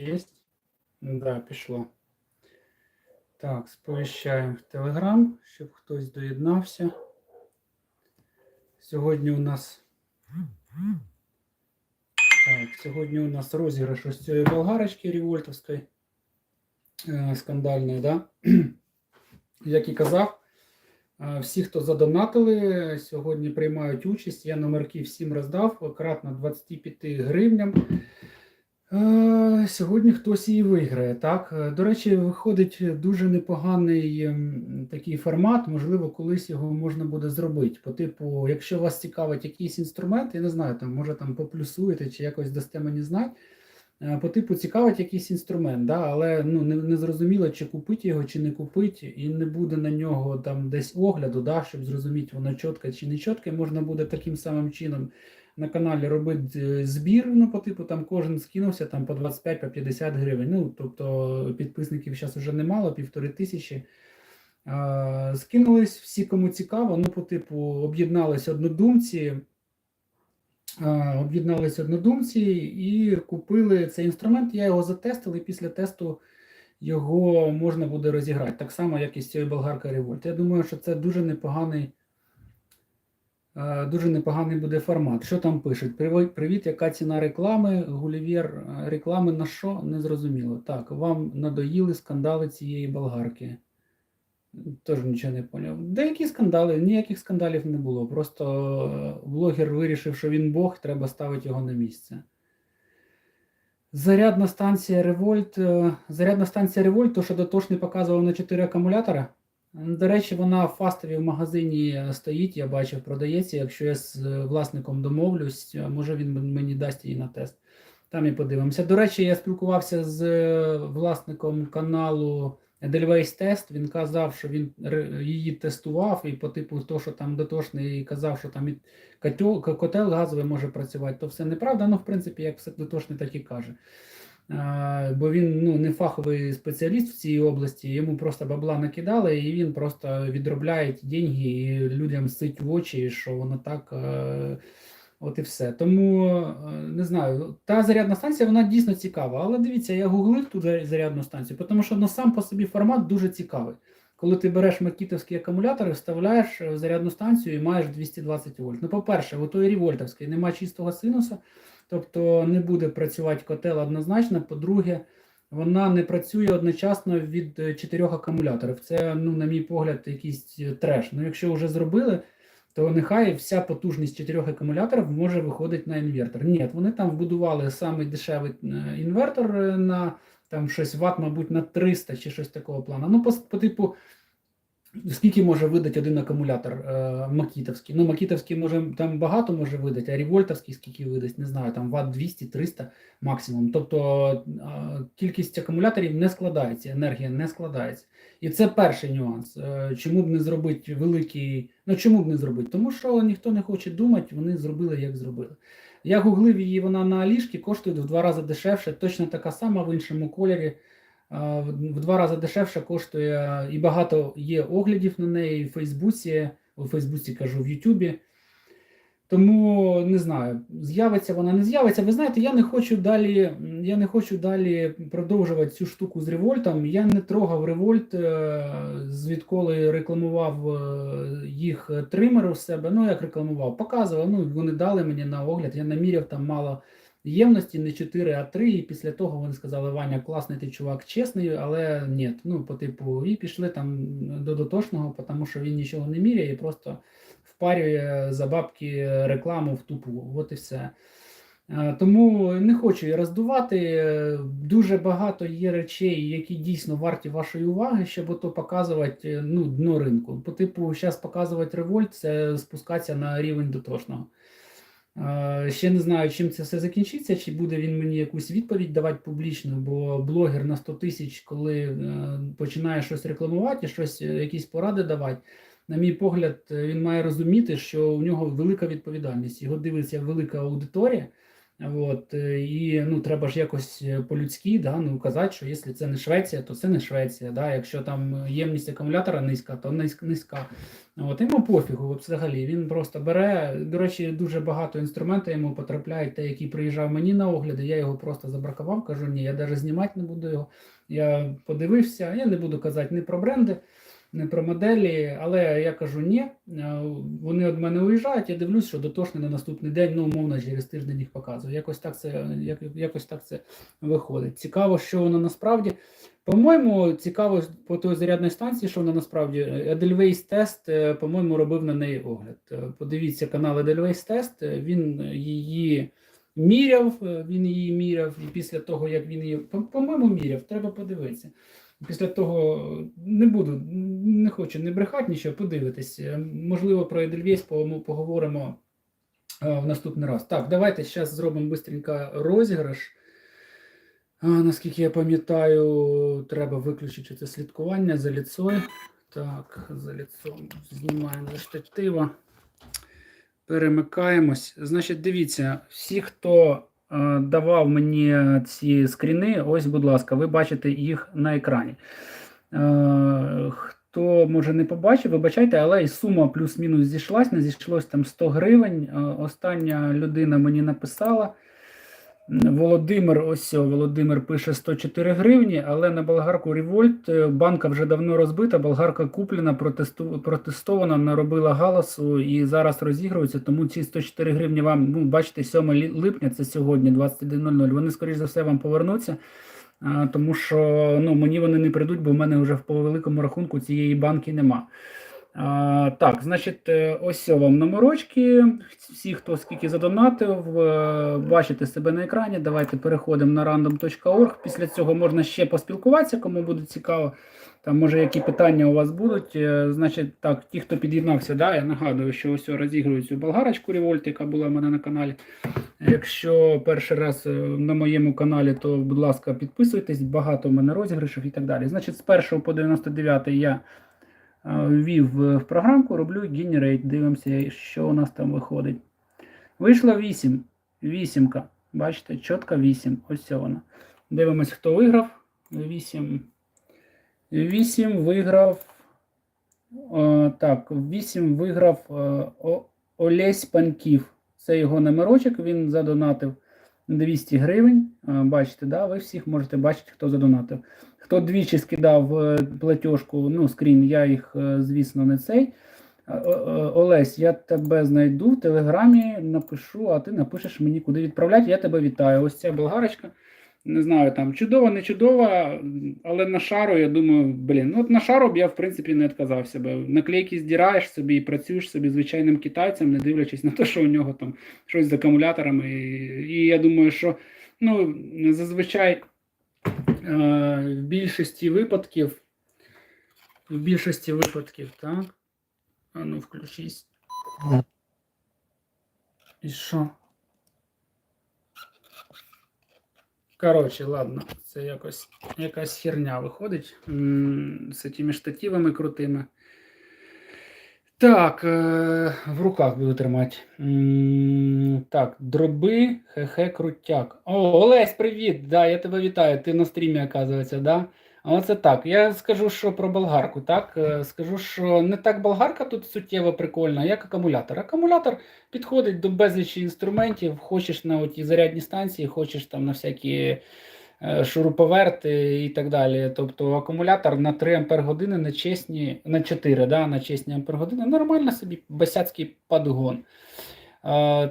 Есть? Да, пішло. Так, сповіщаємо в Телеграм, щоб хтось доєднався. Сьогодні у нас. Так, сьогодні у нас розіграш ось цієї болгарочки револьтовської е, скандальної, да? Як і казав, е, всі, хто задонатили, сьогодні приймають участь. Я номерки всім роздав, кратно 25 гривням. Е, Сьогодні хтось її виграє. Так, Е, до речі, виходить дуже непоганий ем, такий формат. Можливо, колись його можна буде зробити. По типу, якщо вас цікавить якийсь інструмент, я не знаю, там може там поплюсуєте чи якось дасте мені знати. Е, По типу цікавить якийсь інструмент, да, але ну не, не зрозуміло, чи купити його, чи не купити, і не буде на нього там десь огляду, да, щоб зрозуміти, воно чітке чи не чітке. Можна буде таким самим чином на каналі робити е, збір, ну, по типу там кожен скинувся там по 25 по 50 гривень. Ну, тобто підписників зараз вже немало, півтори тисячі. Скинулись всі, кому цікаво, ну, по типу, об'єднались однодумці. А, Об'єднались однодумці і купили цей інструмент. Я його затестив, і після тесту його можна буде розіграти. Так само, як і з цією болгаркою Revolt. Я думаю, що це дуже непоганий. Дуже непоганий буде формат. Що там пишуть? Привіт, яка ціна реклами? Гулівєр реклами на що? Не зрозуміло. Так, вам надоїли скандали цієї болгарки. Теж нічого не поняв. Деякі скандали, ніяких скандалів не було. Просто е, блогер вирішив, що він Бог, треба ставити його на місце. Зарядна станція е, Зарядна станція Revolt, то що дотошний показував на 4 акумулятора. До речі, вона в фастові в магазині стоїть, я бачив, продається. Якщо я з власником домовлюсь, може він мені дасть її на тест. Там і подивимося. До речі, я спілкувався з власником каналу Edelweiss Test. Він казав, що він її тестував, і по типу того, що там дотошний казав, що там і котел, котел газовий може працювати, то все неправда. Ну, в принципі, як все дотошний, так і каже. А, Бо він ну, не фаховий спеціаліст в цій області, йому просто бабла накидали, і він просто відробляє ті деньги і людям сить в очі, що воно так. е, От і все. Тому е, не знаю, та зарядна станція вона дійсно цікава. Але дивіться, я гуглив ту зарядну станцію, тому що ну, сам по собі формат дуже цікавий. Коли ти береш макітовські акумулятори, вставляєш в зарядну станцію і маєш 220 вольт. Ну, по-перше, у тої револьтовської немає чистого синуса, тобто не буде працювати котел однозначно. По-друге, вона не працює одночасно від е, чотирьох акумуляторів. Це, ну, на мій погляд, якийсь е, треш. Ну, якщо вже зробили, то нехай вся потужність чотирьох акумуляторів може виходити на інвертор. Ні, вони там вбудували самий дешевий е, інвертор е, на там щось ват, мабуть, на 300 чи щось такого плану. Ну, по, по типу, скільки може видати один акумулятор е, макітовський? Ну, макітовський може там багато може видати, а револьтовський скільки видасть, не знаю, там ват 200-300 максимум. Тобто е, кількість акумуляторів не складається, енергія не складається. І це перший нюанс. Е, Чому б не зробити великий. Ну чому б не зробити? Тому що ніхто не хоче думати, вони зробили, як зробили. Я гуглив її, вона на Алішки коштує в два рази дешевше, точно така сама в іншому кольорі. В два рази дешевше коштує і багато є оглядів на неї в Фейсбуці, у Фейсбуці кажу, в Ютубі. Тому не знаю, з'явиться вона, не з'явиться. Ви знаєте, я не хочу далі, я не хочу далі продовжувати цю штуку з револьтом. Я не трогав револьт, е, звідколи рекламував е, їх тример у себе. Ну, як рекламував, показував. Ну, вони дали мені на огляд. Я наміряв там мало ємності, не 4, а 3. І після того вони сказали, Ваня, класний ти чувак, чесний, але ні. Ну, по типу, і пішли там до дотошного, тому що він нічого не міряє, і просто впарює за бабки рекламу в тупу. От і все. Е, Тому не хочу її роздувати. Дуже багато є речей, які дійсно варті вашої уваги, щоб ото показувати е, ну, дно ринку. По типу, зараз показувати револьт, це спускатися на рівень дотошного. Е, Ще не знаю, чим це все закінчиться, чи буде він мені якусь відповідь давати публічно, бо блогер на 100 тисяч, коли е, починає щось рекламувати, щось, е, якісь поради давати, на мій погляд, він має розуміти, що у нього велика відповідальність. Його дивиться велика аудиторія, От, е, і ну, треба ж якось е, по-людськи да, ну, казати, що якщо це не Швеція, то це не Швеція. Да? Якщо там ємність акумулятора низька, то низька. От, йому пофігу взагалі. Він просто бере. До речі, дуже багато інструментів йому потрапляють, те, який приїжджав мені на огляди, я його просто забракував, кажу, ні, я навіть знімати не буду його. Я подивився, я не буду казати ні про бренди про моделі, але я кажу ні. Е, Вони від мене уїжджають, я дивлюсь, що дотошний на наступний день, ну, умовно, через тиждень їх показую. Якось так це як, якось так це виходить. Цікаво, що воно насправді. По-моєму, цікаво по той зарядній станції, що вона насправді Edelweiss тест, е, по-моєму, робив на неї огляд. Е, Подивіться канал Edelweiss тест, він її міряв, він її міряв, і після того, як він її, по-моєму, міряв, треба подивитися. Після того не буду, не хочу не брехати нічого, подивитись. Е, Можливо, про Едельвейс по- поговоримо е, в наступний раз. Так, давайте зараз зробимо швидко розіграш. А, наскільки я пам'ятаю, треба виключити це слідкування за ліцою. Так, за ліцом знімаємо за штатива. Перемикаємось. Значить, дивіться, всі, хто е, давав мені ці скріни, ось, будь ласка, ви бачите їх на екрані. Е, хто може не побачив, вибачайте, але і сума плюс-мінус зійшлась, не зійшлось там 100 гривень. Е, остання людина мені написала. Володимир, ось Володимир пише 104 гривні, але на болгарку Револьт банка вже давно розбита, болгарка куплена, протестована, наробила галасу і зараз розігрується. Тому ці 104 гривні вам, ну, бачите, 7 липня, це сьогодні, 21.00, вони, скоріш за все, вам повернуться. Тому що ну, мені вони не прийдуть, бо в мене вже по великому рахунку цієї банки нема. Так, значить, е, ось вам номерочки. Всі, хто скільки задонатив, е, бачите себе на екрані. Давайте переходимо на random.org. Після цього можна ще поспілкуватися, кому буде цікаво. Там, може, які питання у вас будуть. Е, Значить, так, ті, хто під'єднався, да, я нагадую, що ось розігрують цю болгарочку Revolt, яка була в мене на каналі. Якщо перший раз на моєму каналі, то, будь ласка, підписуйтесь, багато в мене розіграшів і так далі. Значить, з 1 по 99 я ввів в програмку, роблю Generate. Дивимося, що у нас там виходить. Вийшло 8. Вісімка. Бачите, чітко 8. Ось це вона. Дивимось, хто виграв. 8. 8 виграв. Е, так, 8 виграв е, О- Олесь Панків. Це його номерочок, він задонатив 200 гривень. Е, Бачите, да? ви всіх можете бачити, хто задонатив. Хто двічі скидав е, платіжку, ну, скрін, я їх, е, звісно, не цей. Олесь, я тебе знайду в телеграмі, напишу, а ти напишеш мені, куди відправляти. Я тебе вітаю. Ось ця болгарочка. Не знаю, там чудова, не чудова, але на шару, я думаю, блін, ну от на шару б я в принципі не відказався би. Наклейки здираєш собі і працюєш собі звичайним китайцем, не дивлячись на те, що у нього там щось з акумуляторами. І, і я думаю, що ну, зазвичай е, в більшості випадків, в більшості випадків, так. А ну, включись. І що? Коротше, ладно, це якось якась херня виходить з цими штативами крутими. Так, е, в руках буду тримати. Так, дроби, хе-хе, крутяк. О, Олесь, привіт! Да, я тебе вітаю. Ти на стрімі, оказується, да? А Оце так. Я скажу, що про болгарку, так? Е, Скажу, що не так болгарка тут суттєво прикольна, як акумулятор. Акумулятор підходить до безлічі інструментів. Хочеш на оті зарядні станції, хочеш там на всякі е, шуруповерти і так далі. Тобто акумулятор на 3 Ампер години на чесні, на 4, да, на чесні Ампер години. Нормально собі басяцький подгон.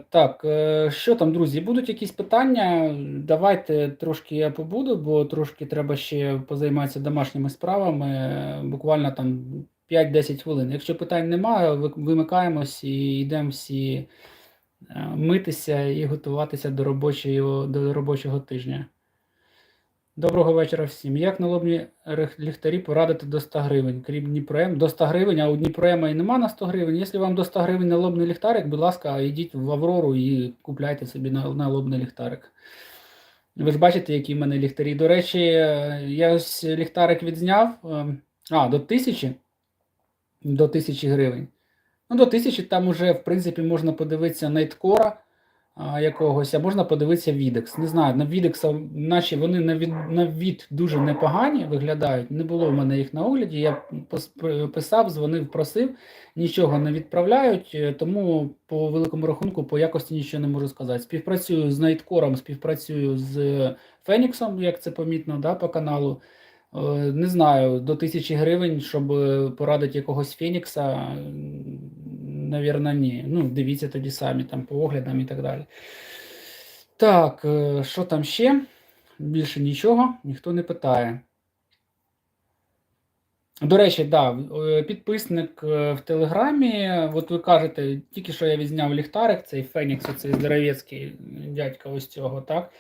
Так, е, що там, друзі, будуть якісь питання? Давайте трошки я побуду, бо трошки треба ще позайматися домашніми справами. Буквально там 5-10 хвилин. Якщо питань немає, вимикаємось і йдемо всі е, митися і готуватися до робочого, до робочого тижня. Доброго вечора всім. Як налобні ліхтарі порадити до 100 гривень? Крім Дніпром, до 100 гривень, а у Дніпроема і нема на 100 гривень. Якщо вам до 100 гривень налобний ліхтарик, будь ласка, йдіть в Аврору і купляйте собі на- налобний ліхтарик. Ви ж бачите, які в мене ліхтарі. До речі, я ось ліхтарик відзняв. е, А, до 1000? До 1000 гривень. Ну, до 1000 там уже, в принципі, можна подивитися Найткора. Якогось, а можна подивитися Відекс. Не знаю, на Відекса, наче вони на від, на від дуже непогані виглядають. Не було в мене їх на огляді. Я писав, дзвонив, просив, нічого не відправляють, е, тому по великому рахунку по якості нічого не можу сказати. Співпрацюю з Найткором, співпрацюю з Феніксом, як це помітно да, по каналу. Е, Не знаю, до тисячі гривень, щоб е, порадити якогось Фенікса, навірно, ні. Ну, дивіться тоді самі там по оглядам і так далі. Так, е, що там ще? Більше нічого, ніхто не питає. До речі, да, е, підписник е, в Телеграмі. От ви кажете, тільки що я відзняв ліхтарик, цей Фенікс, цей здоровецький дядька ось цього, так?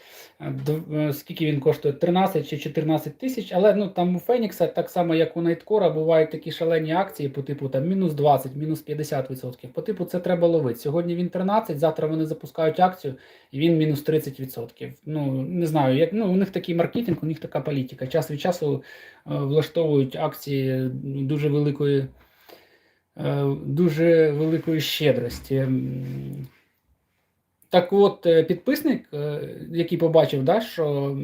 Е, Скільки він коштує? 13 чи 14 тисяч, але ну там у Фенікса, так само як у Найткора, бувають такі шалені акції по типу там мінус 20, мінус 50%. По типу це треба ловити. Сьогодні він 13, завтра вони запускають акцію, і він мінус 30%. Ну не знаю, як ну у них такий маркетинг, у них така політика. Час від часу влаштовують акції дуже великої, е, дуже великої щедрості. Так от, е, підписник, е, який побачив, да, що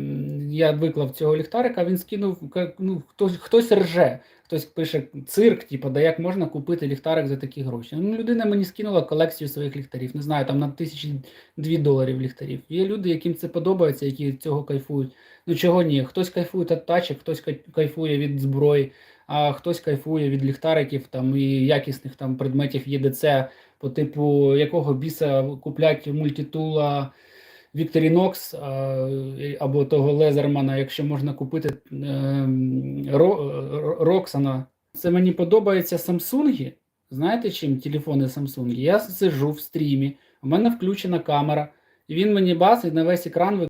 я виклав цього ліхтарика, він скинув, ну, хтось, хтось рже, хтось пише цирк, типу, да як можна купити ліхтарик за такі гроші. Ну, людина мені скинула колекцію своїх ліхтарів, не знаю, там на тисячі дві доларів ліхтарів. Є люди, яким це подобається, які цього кайфують. Ну чого ні? Хтось кайфує від тачок, хтось кайфує від зброї, а хтось кайфує від ліхтариків там і якісних там предметів ЄДЦ, по типу якого біса куплять мультитула Victorinox або того Лезермана, якщо можна купити ем, Ро- Ро- Роксана. Це мені подобається Samsung. Знаєте чим телефони Samsung? Я сиджу в стрімі, у мене включена камера, і він мені і на весь екран